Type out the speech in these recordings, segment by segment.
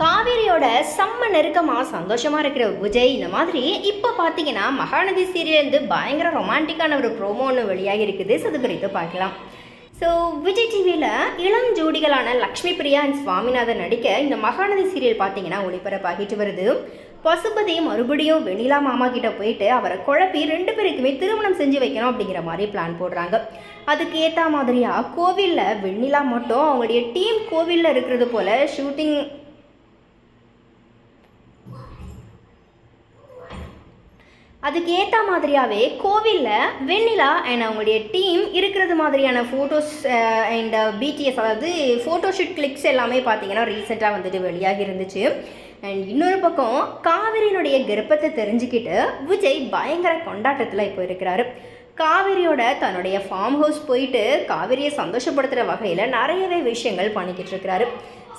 காவேரியோட செம்ம நெருக்கமாக சந்தோஷமாக இருக்கிற விஜய் இந்த மாதிரி இப்போ பார்த்தீங்கன்னா மகாநதி சீரியல்லேருந்து பயங்கர ரொமான்டிக்கான ஒரு ப்ரோமோ ஒன்று வெளியாகி இருக்குது. ஸோ அது குறித்து பார்க்கலாம். ஸோ விஜய் டிவியில் இளம் ஜோடிகளான லக்ஷ்மி பிரியா அண்ட் சுவாமிநாதன் நடிக்க இந்த மகாநதி சீரியல் பார்த்தீங்கன்னா ஒளிபரப்பாகிட்டு வருது. பசுபதி மறுபடியும் வெண்ணிலா மாமா கிட்ட போயிட்டு அவரை குழப்பி ரெண்டு பேருக்குமே திருமணம் செஞ்சு வைக்கணும் அப்படிங்கிற மாதிரி பிளான் போடுறாங்க. அதுக்கு ஏற்ற மாதிரியாக கோவிலில் வெண்ணிலா மட்டும் அவங்களுடைய டீம் கோவிலில் இருக்கிறது போல் ஷூட்டிங் அதுக்கு ஏற்ற மாதிரியாகவே கோவிலில் வெண்ணிலா அண்ட் அவங்களுடைய டீம் இருக்கிறது மாதிரியான ஃபோட்டோஸ் அண்ட் பிடிஎஸ் அதாவது ஃபோட்டோஷூட் கிளிக்ஸ் எல்லாமே பார்த்தீங்கன்னா ரீசெண்டாக வந்துட்டு வெளியாகி இருந்துச்சு. அண்ட் இன்னொரு பக்கம் காவிரியினுடைய கர்ப்பத்தை தெரிஞ்சுக்கிட்டு விஜய் பயங்கர கொண்டாட்டத்தில் இப்போ இருக்கிறாரு. காவிரியோட தன்னுடைய ஃபார்ம் ஹவுஸ் போயிட்டு காவிரியை சந்தோஷப்படுத்துகிற வகையில் நிறையவே விஷயங்கள் பண்ணிக்கிட்டு இருக்கிறாரு.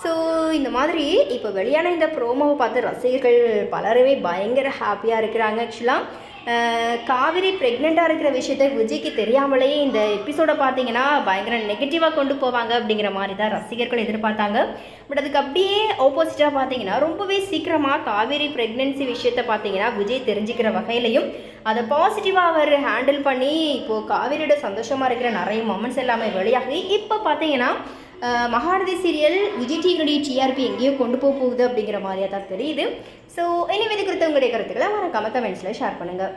ஸோ இந்த மாதிரி இப்போ வெளியான இந்த ப்ரோமோவை பார்த்து ரசிகர்கள் பலருமே பயங்கர ஹாப்பியாக இருக்கிறாங்க ஆக்சுவலாக காவிரி ப்ரெக்னெண்ட்டாக இருக்கிற விஷயத்த விஜய்க்கு தெரியாமலேயே இந்த எபிசோடை பார்த்தீங்கன்னா பயங்கர நெகட்டிவாக கொண்டு போவாங்க அப்படிங்கிற மாதிரி தான் ரசிகர்கள் எதிர்பார்த்தாங்க. பட் அதுக்கு அப்படியே ஆப்போசிட்டாக பார்த்தீங்கன்னா ரொம்பவே சீக்கிரமாக காவேரி ப்ரெக்னென்சி விஷயத்தை பார்த்தீங்கன்னா விஜய் தெரிஞ்சுக்கிற வகையிலையும் அதை பாசிட்டிவாக அவர் ஹேண்டில் பண்ணி இப்போது காவேரியோட சந்தோஷமாக இருக்கிற நிறைய மொமெண்ட்ஸ் எல்லாமே வெளியாகி இப்போ பார்த்தீங்கன்னா மகாநதி சீரியல் விஜய் டிவியினுடைய டிஆர்பி எங்கேயோ கொண்டு போக போகுது அப்படிங்கிற மாதிரியாக தான் தெரியுது. ஸோ இனிமேல் இது குறித்த உங்களுடைய கருத்துக்களை மறக்காம கமெண்ட்ஸில் ஷேர் பண்ணுங்கள்